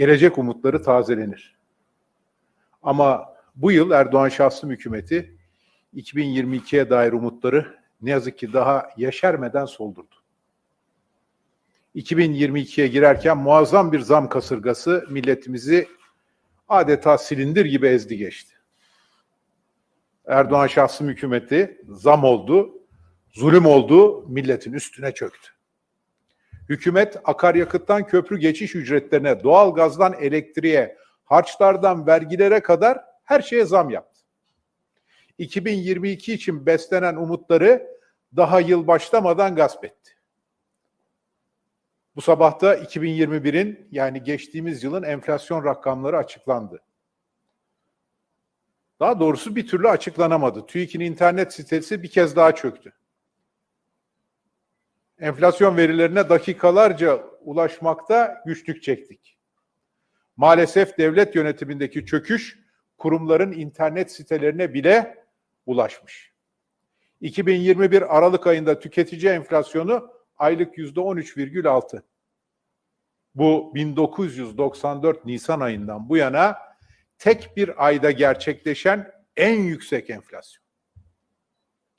gelecek umutları tazelenir. Ama bu yıl Erdoğan şahsım hükümeti 2022'ye dair umutları ne yazık ki daha yeşermeden soldurdu. 2022'ye girerken muazzam bir zam kasırgası milletimizi adeta silindir gibi ezdi geçti. Erdoğan şahsım hükümeti zam oldu, zulüm oldu, milletin üstüne çöktü. Hükümet akaryakıttan köprü geçiş ücretlerine, doğalgazdan elektriğe, harçlardan vergilere kadar her şeye zam yaptı. 2022 için beslenen umutları daha yıl başlamadan gasp etti. Bu sabah da 2021'in yani geçtiğimiz yılın enflasyon rakamları açıklandı. Daha doğrusu bir türlü açıklanamadı. TÜİK'in internet sitesi bir kez daha çöktü. Enflasyon verilerine dakikalarca ulaşmakta güçlük çektik. Maalesef devlet yönetimindeki çöküş kurumların internet sitelerine bile ulaşmış. 2021 Aralık ayında tüketici enflasyonu aylık yüzde 13,6. Bu 1994 Nisan ayından bu yana tek bir ayda gerçekleşen en yüksek enflasyon.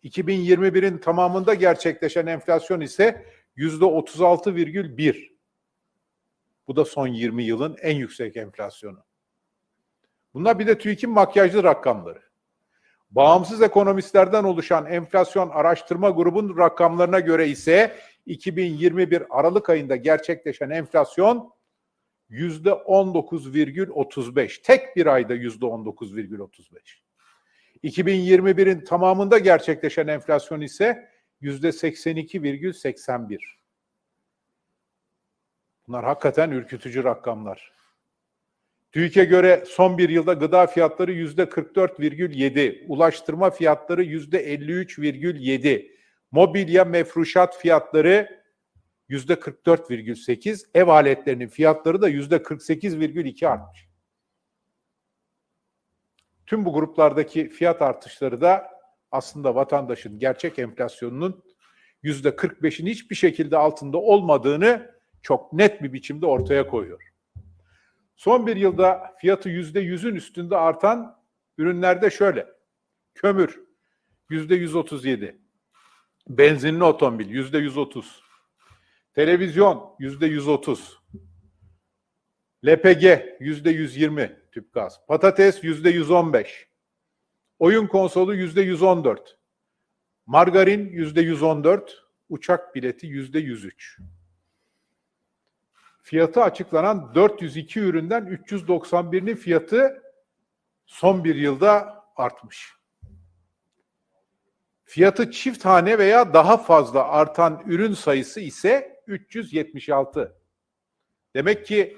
2021'in tamamında gerçekleşen enflasyon ise yüzde 36,1. Bu da son 20 yılın en yüksek enflasyonu. Bunlar bir de TÜİK'in makyajlı rakamları. Bağımsız ekonomistlerden oluşan enflasyon araştırma grubunun rakamlarına göre ise 2021 Aralık ayında gerçekleşen enflasyon yüzde 19,35. Tek bir ayda yüzde 19,35. 2021'in tamamında gerçekleşen enflasyon ise yüzde 82,81. Bunlar hakikaten ürkütücü rakamlar. TÜİK'e göre son bir yılda gıda fiyatları yüzde 44,7, ulaştırma fiyatları yüzde 53,7, mobilya mefruşat fiyatları yüzde 44,8, ev aletlerinin fiyatları da yüzde 48,2 artmış. Tüm bu gruplardaki fiyat artışları da aslında vatandaşın gerçek enflasyonunun yüzde 45'in hiçbir şekilde altında olmadığını çok net bir biçimde ortaya koyuyor. Son bir yılda fiyatı yüzde yüzün üstünde artan ürünlerde şöyle. Kömür yüzde 137, benzinli otomobil yüzde 130, televizyon yüzde 130, LPG yüzde 120 tüp gaz, patates yüzde 115, oyun konsolu yüzde 114, margarin yüzde 114, uçak bileti yüzde 103 fiyatı açıklanan 402 üründen 391'inin fiyatı son bir yılda artmış. Fiyatı çift hane veya daha fazla artan ürün sayısı ise 376. Demek ki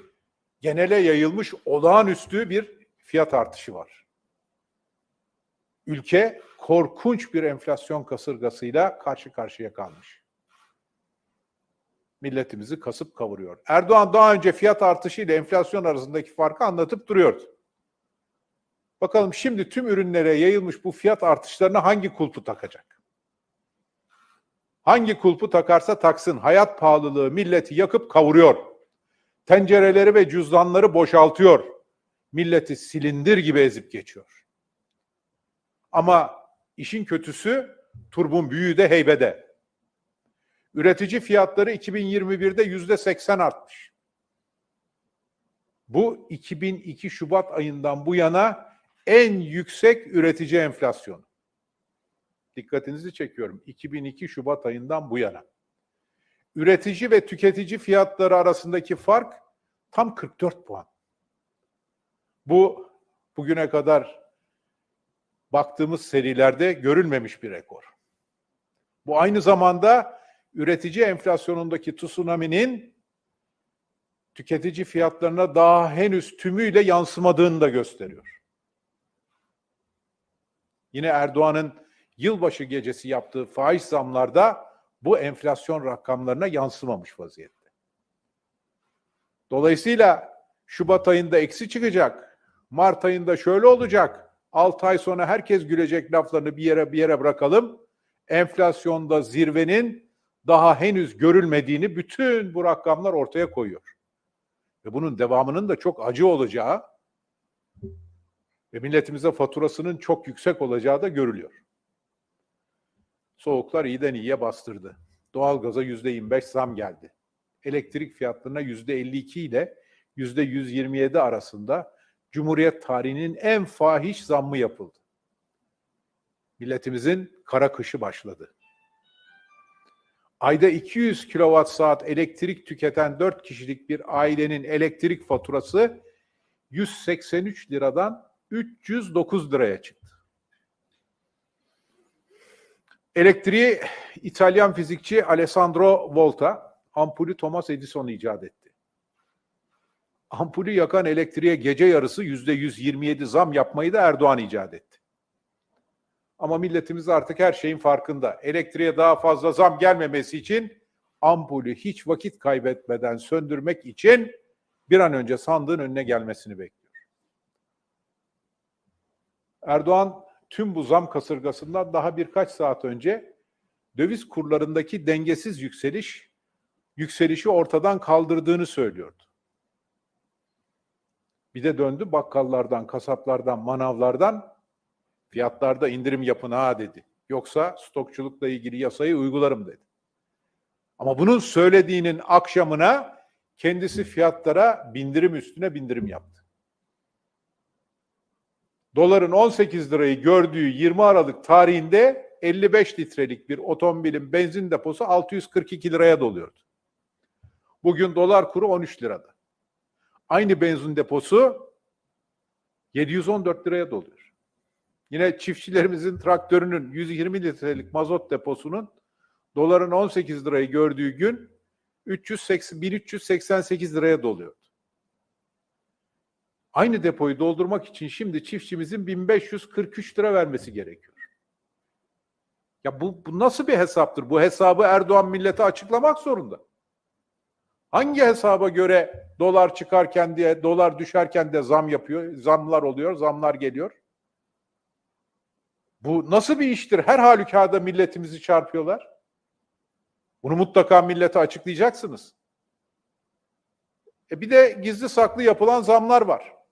genele yayılmış olağanüstü bir fiyat artışı var. Ülke korkunç bir enflasyon kasırgasıyla karşı karşıya kalmış milletimizi kasıp kavuruyor. Erdoğan daha önce fiyat artışı ile enflasyon arasındaki farkı anlatıp duruyordu. Bakalım şimdi tüm ürünlere yayılmış bu fiyat artışlarına hangi kulpu takacak? Hangi kulpu takarsa taksın hayat pahalılığı milleti yakıp kavuruyor. Tencereleri ve cüzdanları boşaltıyor. Milleti silindir gibi ezip geçiyor. Ama işin kötüsü turbun büyüğü de heybede. Üretici fiyatları 2021'de yüzde 80 artmış. Bu 2002 Şubat ayından bu yana en yüksek üretici enflasyonu. Dikkatinizi çekiyorum. 2002 Şubat ayından bu yana. Üretici ve tüketici fiyatları arasındaki fark tam 44 puan. Bu bugüne kadar baktığımız serilerde görülmemiş bir rekor. Bu aynı zamanda üretici enflasyonundaki tsunami'nin tüketici fiyatlarına daha henüz tümüyle yansımadığını da gösteriyor. Yine Erdoğan'ın yılbaşı gecesi yaptığı faiz zamlarda bu enflasyon rakamlarına yansımamış vaziyette. Dolayısıyla Şubat ayında eksi çıkacak, Mart ayında şöyle olacak, 6 ay sonra herkes gülecek laflarını bir yere bir yere bırakalım. Enflasyonda zirvenin daha henüz görülmediğini bütün bu rakamlar ortaya koyuyor. ve bunun devamının da çok acı olacağı ve milletimize faturasının çok yüksek olacağı da görülüyor. Soğuklar iyiden iyiye bastırdı. Doğalgaza yüzde 25 zam geldi. Elektrik fiyatlarına yüzde 52 ile yüzde 127 arasında Cumhuriyet tarihinin en fahiş zammı yapıldı. Milletimizin kara kışı başladı. Ayda 200 kilowatt saat elektrik tüketen 4 kişilik bir ailenin elektrik faturası 183 liradan 309 liraya çıktı. Elektriği İtalyan fizikçi Alessandro Volta ampulü Thomas Edison icat etti. Ampulü yakan elektriğe gece yarısı yüzde 127 zam yapmayı da Erdoğan icat etti. Ama milletimiz artık her şeyin farkında. Elektriğe daha fazla zam gelmemesi için ampulü hiç vakit kaybetmeden söndürmek için bir an önce sandığın önüne gelmesini bekliyor. Erdoğan tüm bu zam kasırgasından daha birkaç saat önce döviz kurlarındaki dengesiz yükseliş yükselişi ortadan kaldırdığını söylüyordu. Bir de döndü bakkallardan, kasaplardan, manavlardan fiyatlarda indirim yapın ha dedi. Yoksa stokçulukla ilgili yasayı uygularım dedi. Ama bunun söylediğinin akşamına kendisi fiyatlara bindirim üstüne bindirim yaptı. Doların 18 lirayı gördüğü 20 Aralık tarihinde 55 litrelik bir otomobilin benzin deposu 642 liraya doluyordu. Bugün dolar kuru 13 lirada. Aynı benzin deposu 714 liraya doluyor. Yine çiftçilerimizin traktörünün 120 litrelik mazot deposunun doların 18 lirayı gördüğü gün 380, 1388 liraya doluyordu. Aynı depoyu doldurmak için şimdi çiftçimizin 1543 lira vermesi gerekiyor. Ya bu, bu nasıl bir hesaptır? Bu hesabı Erdoğan millete açıklamak zorunda. Hangi hesaba göre dolar çıkarken diye, dolar düşerken de zam yapıyor, zamlar oluyor, zamlar geliyor? Bu nasıl bir iştir? Her halükarda milletimizi çarpıyorlar. Bunu mutlaka millete açıklayacaksınız. E bir de gizli saklı yapılan zamlar var.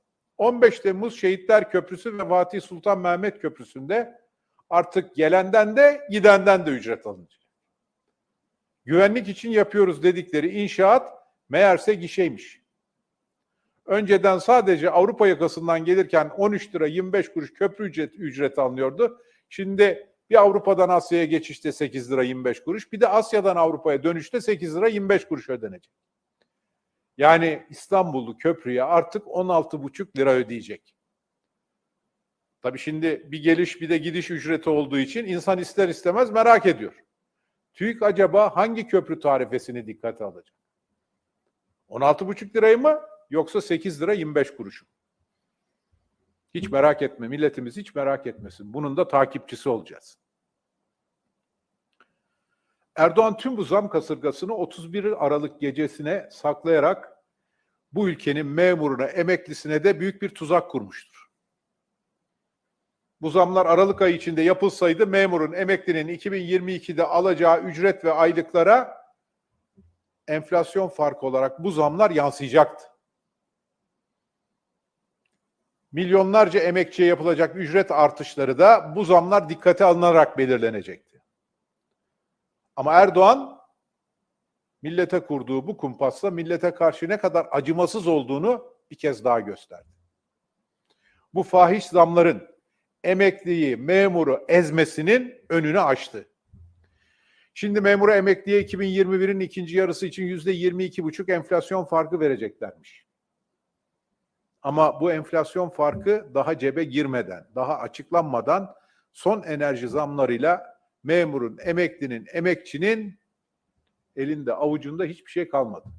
15 Temmuz Şehitler Köprüsü ve Fatih Sultan Mehmet Köprüsü'nde artık gelenden de gidenden de ücret alınacak. Güvenlik için yapıyoruz dedikleri inşaat meğerse gişeymiş. Önceden sadece Avrupa yakasından gelirken 13 lira 25 kuruş köprü ücret, ücreti alınıyordu. Şimdi bir Avrupa'dan Asya'ya geçişte 8 lira 25 kuruş, bir de Asya'dan Avrupa'ya dönüşte 8 lira 25 kuruş ödenecek. Yani İstanbullu köprüye artık 16,5 lira ödeyecek. Tabii şimdi bir geliş bir de gidiş ücreti olduğu için insan ister istemez merak ediyor. TÜİK acaba hangi köprü tarifesini dikkate alacak? 16,5 lirayı mı yoksa 8 lira 25 kuruş mu? Hiç merak etme, milletimiz hiç merak etmesin. Bunun da takipçisi olacağız. Erdoğan tüm bu zam kasırgasını 31 Aralık gecesine saklayarak bu ülkenin memuruna, emeklisine de büyük bir tuzak kurmuştur. Bu zamlar Aralık ayı içinde yapılsaydı memurun, emeklinin 2022'de alacağı ücret ve aylıklara enflasyon farkı olarak bu zamlar yansıyacaktı. Milyonlarca emekçiye yapılacak ücret artışları da bu zamlar dikkate alınarak belirlenecekti. Ama Erdoğan millete kurduğu bu kumpasla millete karşı ne kadar acımasız olduğunu bir kez daha gösterdi. Bu fahiş zamların emekliyi, memuru ezmesinin önünü açtı. Şimdi memura emekliye 2021'in ikinci yarısı için yüzde 22,5 enflasyon farkı vereceklermiş. Ama bu enflasyon farkı daha cebe girmeden, daha açıklanmadan son enerji zamlarıyla memurun, emeklinin, emekçinin elinde, avucunda hiçbir şey kalmadı.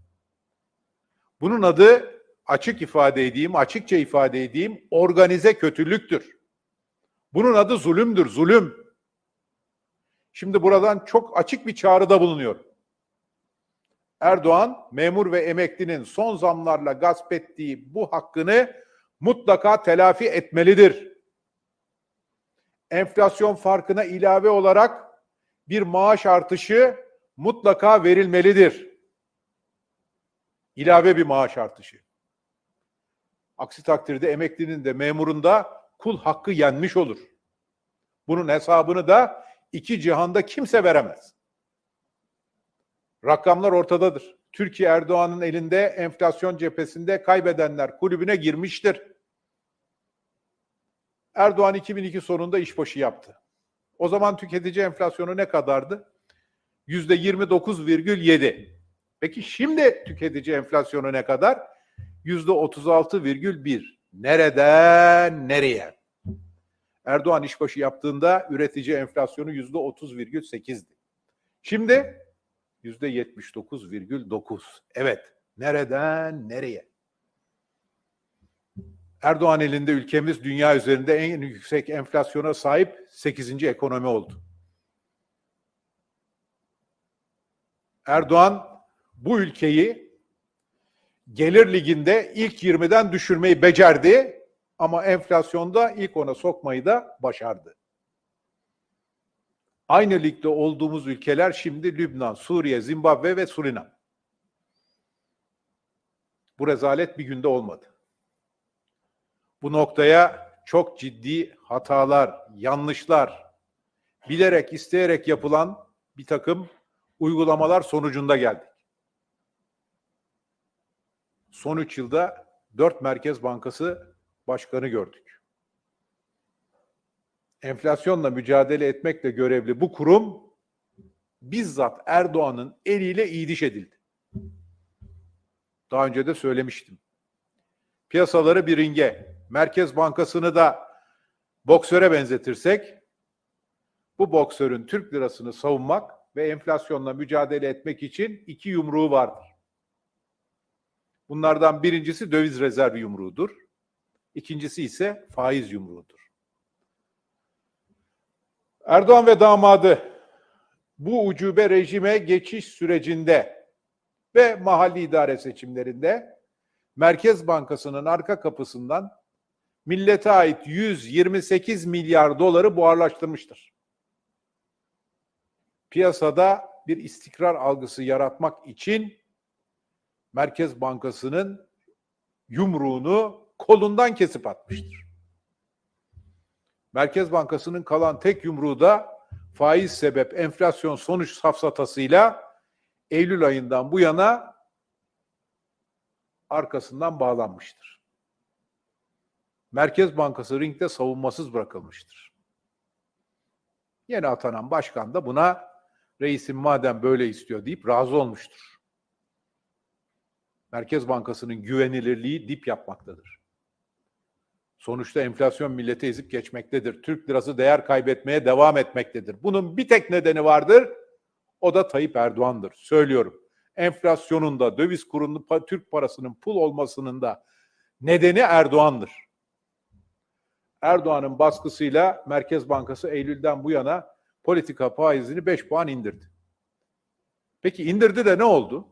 Bunun adı açık ifade edeyim, açıkça ifade edeyim, organize kötülüktür. Bunun adı zulümdür, zulüm. Şimdi buradan çok açık bir çağrıda bulunuyor. Erdoğan memur ve emeklinin son zamlarla gasp ettiği bu hakkını mutlaka telafi etmelidir. Enflasyon farkına ilave olarak bir maaş artışı mutlaka verilmelidir. İlave bir maaş artışı. Aksi takdirde emeklinin de memurun da kul hakkı yenmiş olur. Bunun hesabını da iki cihanda kimse veremez. Rakamlar ortadadır. Türkiye Erdoğan'ın elinde enflasyon cephesinde kaybedenler kulübüne girmiştir. Erdoğan 2002 sonunda işbaşı yaptı. O zaman tüketici enflasyonu ne kadardı? Yüzde 29,7. Peki şimdi tüketici enflasyonu ne kadar? Yüzde 36,1. Nereden nereye? Erdoğan işbaşı yaptığında üretici enflasyonu yüzde 30,8'di. Şimdi yüzde 79,9. Evet. Nereden nereye? Erdoğan elinde ülkemiz dünya üzerinde en yüksek enflasyona sahip 8. ekonomi oldu. Erdoğan bu ülkeyi gelir liginde ilk 20'den düşürmeyi becerdi ama enflasyonda ilk ona sokmayı da başardı. Aynı ligde olduğumuz ülkeler şimdi Lübnan, Suriye, Zimbabwe ve Surinam. Bu rezalet bir günde olmadı. Bu noktaya çok ciddi hatalar, yanlışlar, bilerek, isteyerek yapılan bir takım uygulamalar sonucunda geldik. Son üç yılda dört Merkez Bankası başkanı gördük. Enflasyonla mücadele etmekle görevli bu kurum bizzat Erdoğan'ın eliyle iyiliş edildi. Daha önce de söylemiştim. Piyasaları bir ringe, Merkez Bankası'nı da boksöre benzetirsek, bu boksörün Türk lirasını savunmak ve enflasyonla mücadele etmek için iki yumruğu vardır. Bunlardan birincisi döviz rezervi yumruğudur. İkincisi ise faiz yumruğudur. Erdoğan ve damadı bu ucube rejime geçiş sürecinde ve mahalli idare seçimlerinde Merkez Bankası'nın arka kapısından millete ait 128 milyar doları buharlaştırmıştır. Piyasada bir istikrar algısı yaratmak için Merkez Bankası'nın yumruğunu kolundan kesip atmıştır. Merkez Bankası'nın kalan tek yumruğu da faiz sebep enflasyon sonuç safsatasıyla Eylül ayından bu yana arkasından bağlanmıştır. Merkez Bankası ringde savunmasız bırakılmıştır. Yeni atanan başkan da buna reisim madem böyle istiyor deyip razı olmuştur. Merkez Bankası'nın güvenilirliği dip yapmaktadır. Sonuçta enflasyon milleti ezip geçmektedir. Türk lirası değer kaybetmeye devam etmektedir. Bunun bir tek nedeni vardır. O da Tayyip Erdoğan'dır. Söylüyorum. Enflasyonun da döviz kurunun Türk parasının pul olmasının da nedeni Erdoğan'dır. Erdoğan'ın baskısıyla Merkez Bankası Eylül'den bu yana politika faizini 5 puan indirdi. Peki indirdi de ne oldu?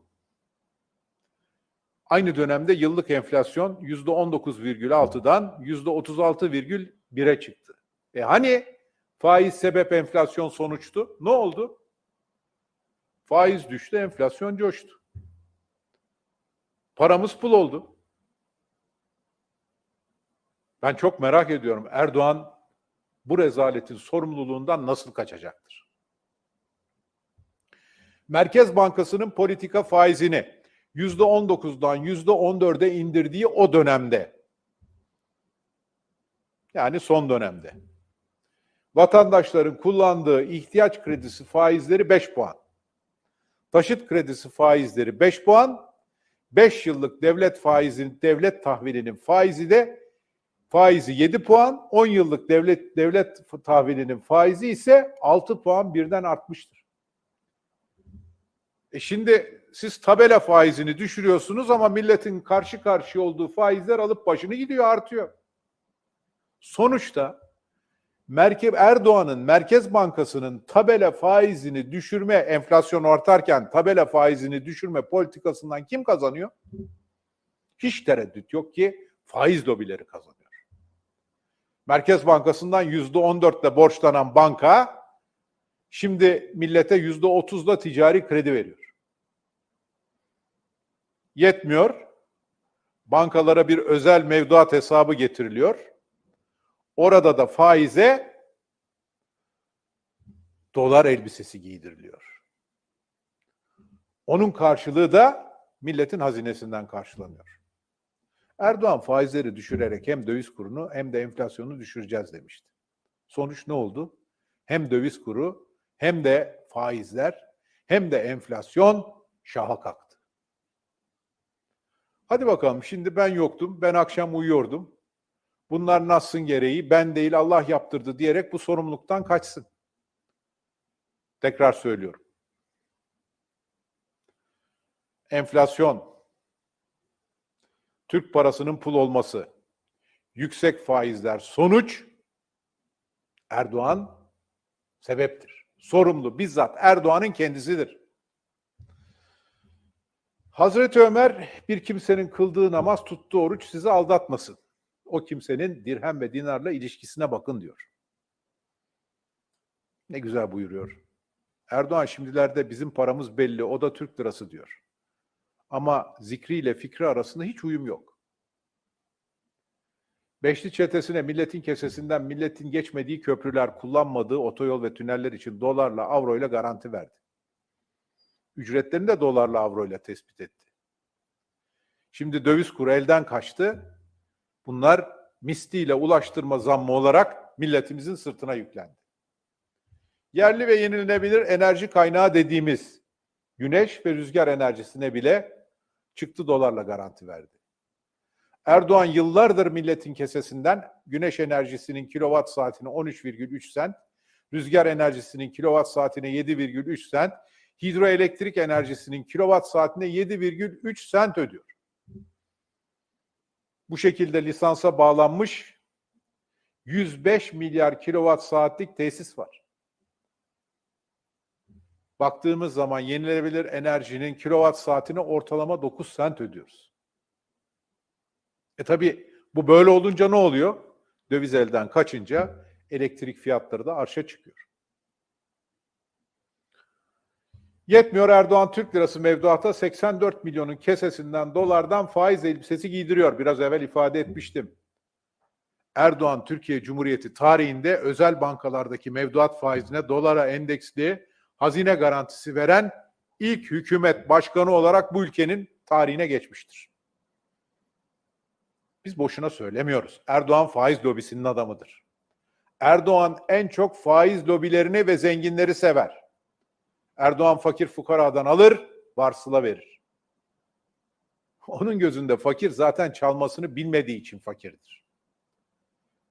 Aynı dönemde yıllık enflasyon %19,6'dan %36,1'e çıktı. E hani faiz sebep enflasyon sonuçtu? Ne oldu? Faiz düştü, enflasyon coştu. Paramız pul oldu. Ben çok merak ediyorum Erdoğan bu rezaletin sorumluluğundan nasıl kaçacaktır? Merkez Bankası'nın politika faizini %19'dan %14'e indirdiği o dönemde yani son dönemde vatandaşların kullandığı ihtiyaç kredisi faizleri 5 puan. Taşıt kredisi faizleri 5 puan. 5 yıllık devlet faizinin devlet tahvilinin faizi de faizi 7 puan. 10 yıllık devlet devlet tahvilinin faizi ise 6 puan birden artmıştır. E şimdi siz tabela faizini düşürüyorsunuz ama milletin karşı karşıya olduğu faizler alıp başını gidiyor artıyor. Sonuçta Merkez Erdoğan'ın Merkez Bankası'nın tabela faizini düşürme, enflasyon artarken tabela faizini düşürme politikasından kim kazanıyor? Hiç tereddüt yok ki faiz lobileri kazanıyor. Merkez Bankası'ndan yüzde on dörtle borçlanan banka şimdi millete yüzde otuzla ticari kredi veriyor. Yetmiyor. bankalara bir özel mevduat hesabı getiriliyor. Orada da faize dolar elbisesi giydiriliyor. Onun karşılığı da milletin hazinesinden karşılanıyor. Erdoğan faizleri düşürerek hem döviz kurunu hem de enflasyonu düşüreceğiz demişti. Sonuç ne oldu? Hem döviz kuru hem de faizler hem de enflasyon şaha kalktı. Hadi bakalım şimdi ben yoktum. Ben akşam uyuyordum. Bunlar nasılsın gereği ben değil Allah yaptırdı diyerek bu sorumluluktan kaçsın. Tekrar söylüyorum. Enflasyon, Türk parasının pul olması, yüksek faizler sonuç Erdoğan sebeptir. Sorumlu bizzat Erdoğan'ın kendisidir. Hazreti Ömer bir kimsenin kıldığı namaz tuttuğu oruç sizi aldatmasın. O kimsenin dirhem ve dinarla ilişkisine bakın diyor. Ne güzel buyuruyor. Erdoğan şimdilerde bizim paramız belli o da Türk lirası diyor. Ama zikriyle fikri arasında hiç uyum yok. Beşli çetesine milletin kesesinden milletin geçmediği köprüler, kullanmadığı otoyol ve tüneller için dolarla, avroyla garanti verdi. Ücretlerini de dolarla, avroyla tespit etti. Şimdi döviz kuru elden kaçtı. Bunlar misliyle ulaştırma zammı olarak milletimizin sırtına yüklendi. Yerli ve yenilenebilir enerji kaynağı dediğimiz güneş ve rüzgar enerjisine bile çıktı dolarla garanti verdi. Erdoğan yıllardır milletin kesesinden güneş enerjisinin kilowatt saatine 13,3 sent, rüzgar enerjisinin kilowatt saatine 7,3 sent, hidroelektrik enerjisinin kilowatt saatine 7,3 sent ödüyor. Bu şekilde lisansa bağlanmış 105 milyar kilowatt saatlik tesis var. Baktığımız zaman yenilenebilir enerjinin kilowatt saatine ortalama 9 sent ödüyoruz. E tabi bu böyle olunca ne oluyor? Döviz elden kaçınca elektrik fiyatları da arşa çıkıyor. Yetmiyor Erdoğan Türk lirası mevduata 84 milyonun kesesinden dolardan faiz elbisesi giydiriyor. Biraz evvel ifade etmiştim. Erdoğan Türkiye Cumhuriyeti tarihinde özel bankalardaki mevduat faizine dolara endeksli hazine garantisi veren ilk hükümet başkanı olarak bu ülkenin tarihine geçmiştir. Biz boşuna söylemiyoruz. Erdoğan faiz lobisinin adamıdır. Erdoğan en çok faiz lobilerini ve zenginleri sever. Erdoğan fakir fukaradan alır, varsıla verir. Onun gözünde fakir zaten çalmasını bilmediği için fakirdir.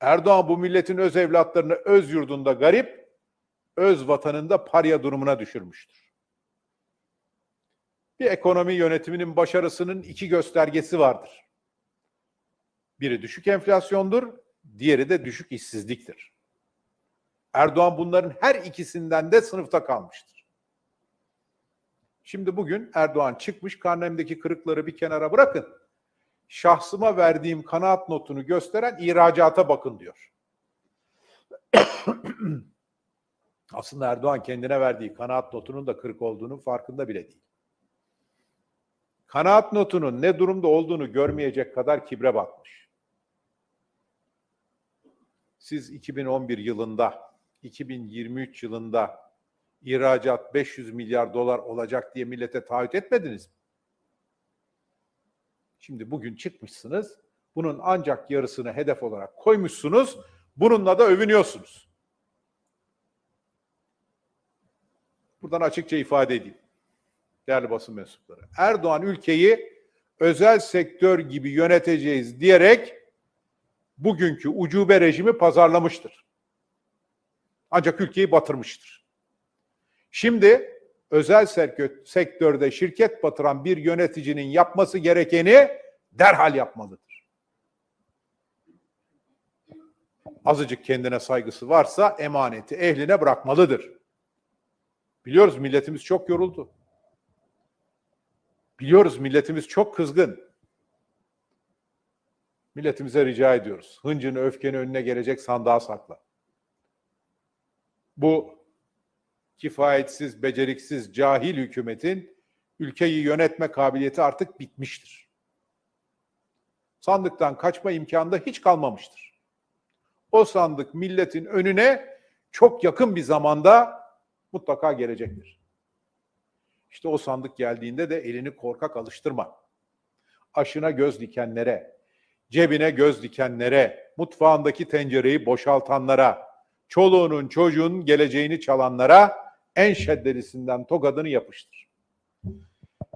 Erdoğan bu milletin öz evlatlarını öz yurdunda garip, öz vatanında parya durumuna düşürmüştür. Bir ekonomi yönetiminin başarısının iki göstergesi vardır. Biri düşük enflasyondur, diğeri de düşük işsizliktir. Erdoğan bunların her ikisinden de sınıfta kalmıştır. Şimdi bugün Erdoğan çıkmış karnemdeki kırıkları bir kenara bırakın. Şahsıma verdiğim kanaat notunu gösteren ihracata bakın diyor. Aslında Erdoğan kendine verdiği kanaat notunun da kırık olduğunun farkında bile değil. Kanaat notunun ne durumda olduğunu görmeyecek kadar kibre batmış. Siz 2011 yılında, 2023 yılında ihracat 500 milyar dolar olacak diye millete taahhüt etmediniz mi? Şimdi bugün çıkmışsınız, bunun ancak yarısını hedef olarak koymuşsunuz, bununla da övünüyorsunuz. Buradan açıkça ifade edeyim. Değerli basın mensupları. Erdoğan ülkeyi özel sektör gibi yöneteceğiz diyerek bugünkü ucube rejimi pazarlamıştır. Ancak ülkeyi batırmıştır. Şimdi özel sektörde şirket batıran bir yöneticinin yapması gerekeni derhal yapmalıdır. Azıcık kendine saygısı varsa emaneti ehline bırakmalıdır. Biliyoruz milletimiz çok yoruldu. Biliyoruz milletimiz çok kızgın. Milletimize rica ediyoruz. Hıncını, öfkeni önüne gelecek sandığa sakla. Bu kifayetsiz, beceriksiz, cahil hükümetin ülkeyi yönetme kabiliyeti artık bitmiştir. sandıktan kaçma imkanı da hiç kalmamıştır. O sandık milletin önüne çok yakın bir zamanda mutlaka gelecektir. İşte o sandık geldiğinde de elini korkak alıştırma. Aşına göz dikenlere, cebine göz dikenlere, mutfağındaki tencereyi boşaltanlara, çoluğunun çocuğun geleceğini çalanlara en şedderisinden tokadını yapıştır.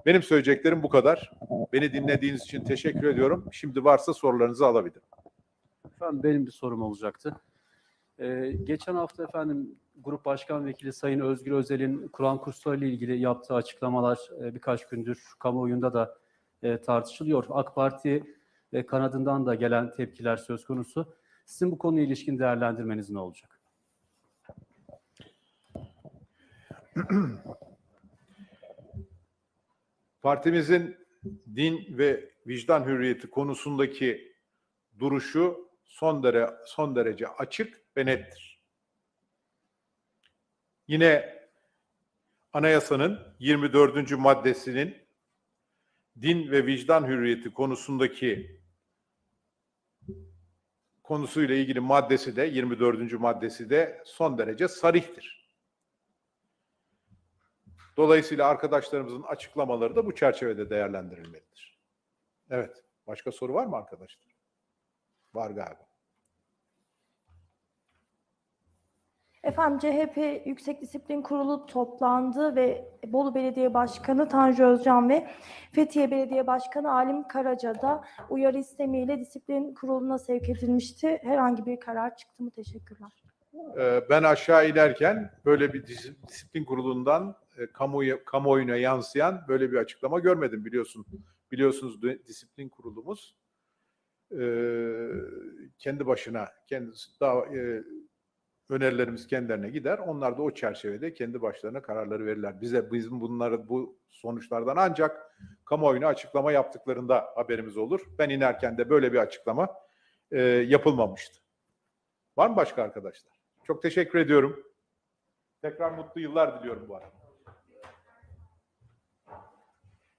Benim söyleyeceklerim bu kadar. Beni dinlediğiniz için teşekkür ediyorum. Şimdi varsa sorularınızı alabilirim. Efendim benim bir sorum olacaktı. Ee, geçen hafta efendim Grup Başkan Vekili Sayın Özgür Özel'in Kur'an kursları ilgili yaptığı açıklamalar e, birkaç gündür kamuoyunda da e, tartışılıyor. AK Parti e, kanadından da gelen tepkiler söz konusu. Sizin bu konuya ilişkin değerlendirmeniz ne olacak? Partimizin din ve vicdan hürriyeti konusundaki duruşu son derece son derece açık ve nettir. Yine anayasanın 24. maddesinin din ve vicdan hürriyeti konusundaki konusuyla ilgili maddesi de 24. maddesi de son derece sarihtir. Dolayısıyla arkadaşlarımızın açıklamaları da bu çerçevede değerlendirilmelidir. Evet. Başka soru var mı arkadaşlar? Var galiba. Efendim CHP Yüksek Disiplin Kurulu toplandı ve Bolu Belediye Başkanı Tanju Özcan ve Fethiye Belediye Başkanı Alim Karaca da uyarı istemiyle disiplin kuruluna sevk edilmişti. Herhangi bir karar çıktı mı? Teşekkürler. Ee, Ben aşağı inerken böyle bir dis- disiplin kurulundan e, kamuoyu, kamuoyuna yansıyan böyle bir açıklama görmedim biliyorsun. Biliyorsunuz di- disiplin kurulumuz e, kendi başına kendisi daha e, önerilerimiz kendilerine gider. Onlar da o çerçevede kendi başlarına kararları verirler. Bize bizim bunları bu sonuçlardan ancak kamuoyuna açıklama yaptıklarında haberimiz olur. Ben inerken de böyle bir açıklama e, yapılmamıştı. Var mı başka arkadaşlar? Çok teşekkür ediyorum. Tekrar mutlu yıllar diliyorum bu arada.